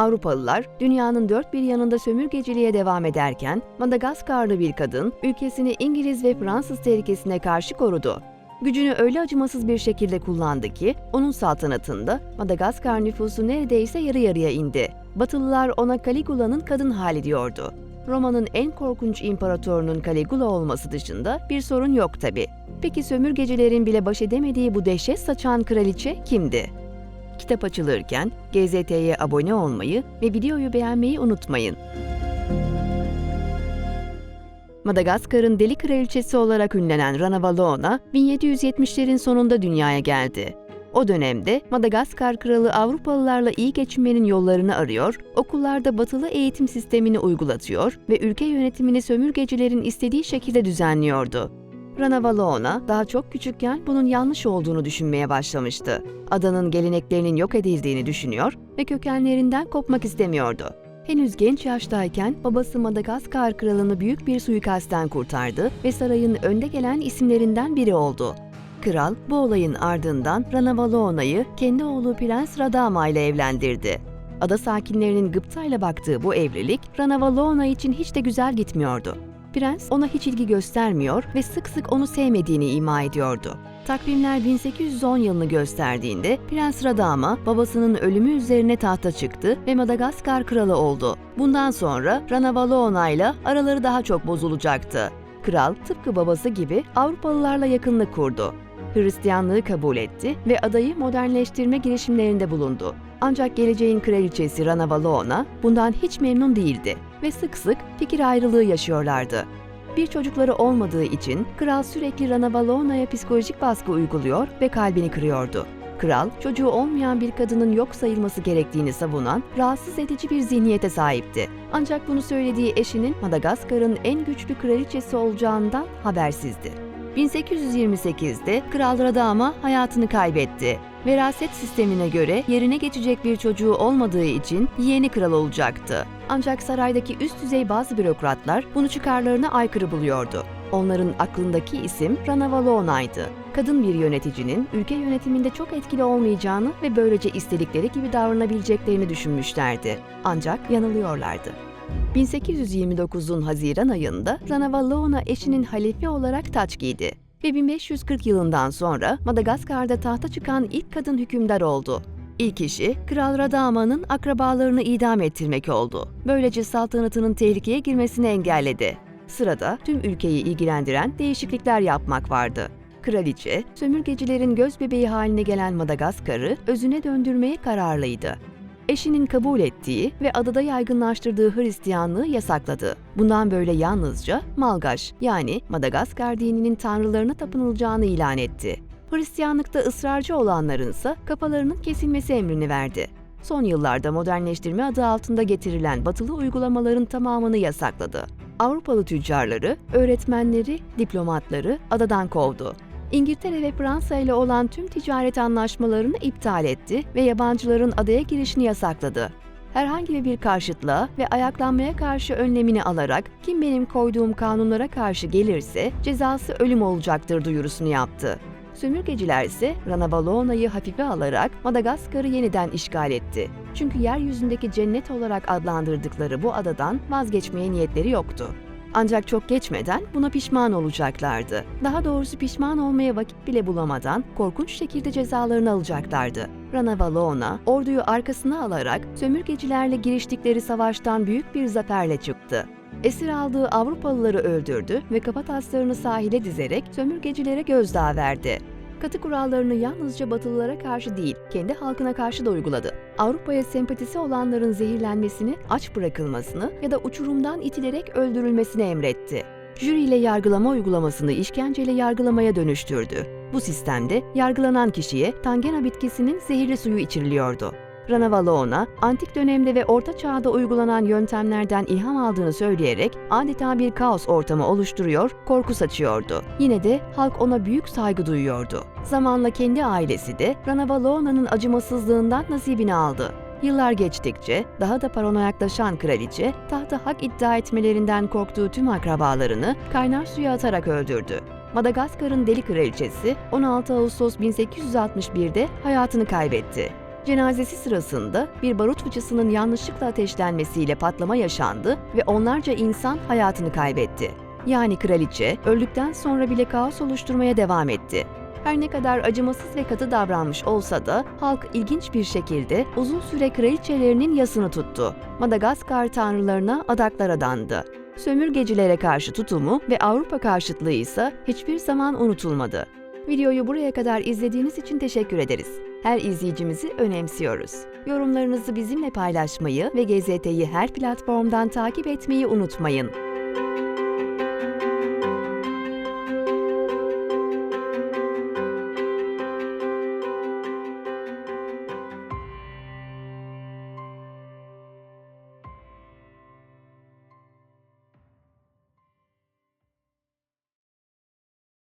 Avrupalılar dünyanın dört bir yanında sömürgeciliğe devam ederken Madagaskarlı bir kadın ülkesini İngiliz ve Fransız tehlikesine karşı korudu. Gücünü öyle acımasız bir şekilde kullandı ki onun saltanatında Madagaskar nüfusu neredeyse yarı yarıya indi. Batılılar ona Caligula'nın kadın hali diyordu. Roma'nın en korkunç imparatorunun Caligula olması dışında bir sorun yok tabi. Peki sömürgecilerin bile baş edemediği bu dehşet saçan kraliçe kimdi? Kitap açılırken GZT'ye abone olmayı ve videoyu beğenmeyi unutmayın. Madagaskar'ın deli kraliçesi olarak ünlenen Rana Valona, 1770'lerin sonunda dünyaya geldi. O dönemde Madagaskar kralı Avrupalılarla iyi geçinmenin yollarını arıyor, okullarda batılı eğitim sistemini uygulatıyor ve ülke yönetimini sömürgecilerin istediği şekilde düzenliyordu. Rana Valona daha çok küçükken bunun yanlış olduğunu düşünmeye başlamıştı. Adanın geleneklerinin yok edildiğini düşünüyor ve kökenlerinden kopmak istemiyordu. Henüz genç yaştayken babası Madagaskar kralını büyük bir suikastten kurtardı ve sarayın önde gelen isimlerinden biri oldu. Kral bu olayın ardından Rana Valona'yı kendi oğlu Prens Radama ile evlendirdi. Ada sakinlerinin gıptayla baktığı bu evlilik Rana Valona için hiç de güzel gitmiyordu. Prens ona hiç ilgi göstermiyor ve sık sık onu sevmediğini ima ediyordu. Takvimler 1810 yılını gösterdiğinde Prens Radama babasının ölümü üzerine tahta çıktı ve Madagaskar kralı oldu. Bundan sonra Rana Valona ile araları daha çok bozulacaktı. Kral tıpkı babası gibi Avrupalılarla yakınlık kurdu. Hristiyanlığı kabul etti ve adayı modernleştirme girişimlerinde bulundu. Ancak geleceğin kraliçesi Rana Valona bundan hiç memnun değildi ve sık sık fikir ayrılığı yaşıyorlardı. Bir çocukları olmadığı için kral sürekli Rana Valona'ya psikolojik baskı uyguluyor ve kalbini kırıyordu. Kral, çocuğu olmayan bir kadının yok sayılması gerektiğini savunan rahatsız edici bir zihniyete sahipti. Ancak bunu söylediği eşinin Madagaskar'ın en güçlü kraliçesi olacağından habersizdi. 1828'de Kral Radama hayatını kaybetti. Veraset sistemine göre yerine geçecek bir çocuğu olmadığı için yeğeni kral olacaktı. Ancak saraydaki üst düzey bazı bürokratlar bunu çıkarlarına aykırı buluyordu. Onların aklındaki isim Rana Valona'ydı. Kadın bir yöneticinin ülke yönetiminde çok etkili olmayacağını ve böylece istedikleri gibi davranabileceklerini düşünmüşlerdi. Ancak yanılıyorlardı. 1829'un Haziran ayında Rana Valona eşinin halife olarak taç giydi ve 1540 yılından sonra Madagaskar'da tahta çıkan ilk kadın hükümdar oldu. İlk işi Kral Radama'nın akrabalarını idam ettirmek oldu. Böylece saltanatının tehlikeye girmesini engelledi. Sırada tüm ülkeyi ilgilendiren değişiklikler yapmak vardı. Kraliçe, sömürgecilerin göz bebeği haline gelen Madagaskar'ı özüne döndürmeye kararlıydı eşinin kabul ettiği ve adada yaygınlaştırdığı Hristiyanlığı yasakladı. Bundan böyle yalnızca Malgaş yani Madagaskar dininin tanrılarına tapınılacağını ilan etti. Hristiyanlıkta ısrarcı olanların ise kafalarının kesilmesi emrini verdi. Son yıllarda modernleştirme adı altında getirilen batılı uygulamaların tamamını yasakladı. Avrupalı tüccarları, öğretmenleri, diplomatları adadan kovdu. İngiltere ve Fransa ile olan tüm ticaret anlaşmalarını iptal etti ve yabancıların adaya girişini yasakladı. Herhangi bir karşıtlığa ve ayaklanmaya karşı önlemini alarak kim benim koyduğum kanunlara karşı gelirse cezası ölüm olacaktır duyurusunu yaptı. Sömürgeciler ise Rana Valona'yı hafife alarak Madagaskar'ı yeniden işgal etti. Çünkü yeryüzündeki cennet olarak adlandırdıkları bu adadan vazgeçmeye niyetleri yoktu. Ancak çok geçmeden buna pişman olacaklardı. Daha doğrusu pişman olmaya vakit bile bulamadan korkunç şekilde cezalarını alacaklardı. Rana Valona, orduyu arkasına alarak sömürgecilerle giriştikleri savaştan büyük bir zaferle çıktı. Esir aldığı Avrupalıları öldürdü ve kafataslarını sahile dizerek sömürgecilere gözdağı verdi. Katı kurallarını yalnızca Batılılara karşı değil, kendi halkına karşı da uyguladı. Avrupa'ya sempatisi olanların zehirlenmesini, aç bırakılmasını ya da uçurumdan itilerek öldürülmesini emretti. Jüri ile yargılama uygulamasını işkenceyle yargılamaya dönüştürdü. Bu sistemde yargılanan kişiye tangena bitkisinin zehirli suyu içiriliyordu. Rana Valona, antik dönemde ve orta çağda uygulanan yöntemlerden ilham aldığını söyleyerek adeta bir kaos ortamı oluşturuyor, korku saçıyordu. Yine de halk ona büyük saygı duyuyordu. Zamanla kendi ailesi de Rana Valona'nın acımasızlığından nasibini aldı. Yıllar geçtikçe daha da paranoyaklaşan kraliçe tahta hak iddia etmelerinden korktuğu tüm akrabalarını kaynar suya atarak öldürdü. Madagaskar'ın deli kraliçesi 16 Ağustos 1861'de hayatını kaybetti. Cenazesi sırasında bir barut fıçısının yanlışlıkla ateşlenmesiyle patlama yaşandı ve onlarca insan hayatını kaybetti. Yani kraliçe öldükten sonra bile kaos oluşturmaya devam etti. Her ne kadar acımasız ve katı davranmış olsa da halk ilginç bir şekilde uzun süre kraliçelerinin yasını tuttu. Madagaskar tanrılarına adaklar adandı. Sömürgecilere karşı tutumu ve Avrupa karşıtlığı ise hiçbir zaman unutulmadı. Videoyu buraya kadar izlediğiniz için teşekkür ederiz. Her izleyicimizi önemsiyoruz. Yorumlarınızı bizimle paylaşmayı ve GZT'yi her platformdan takip etmeyi unutmayın.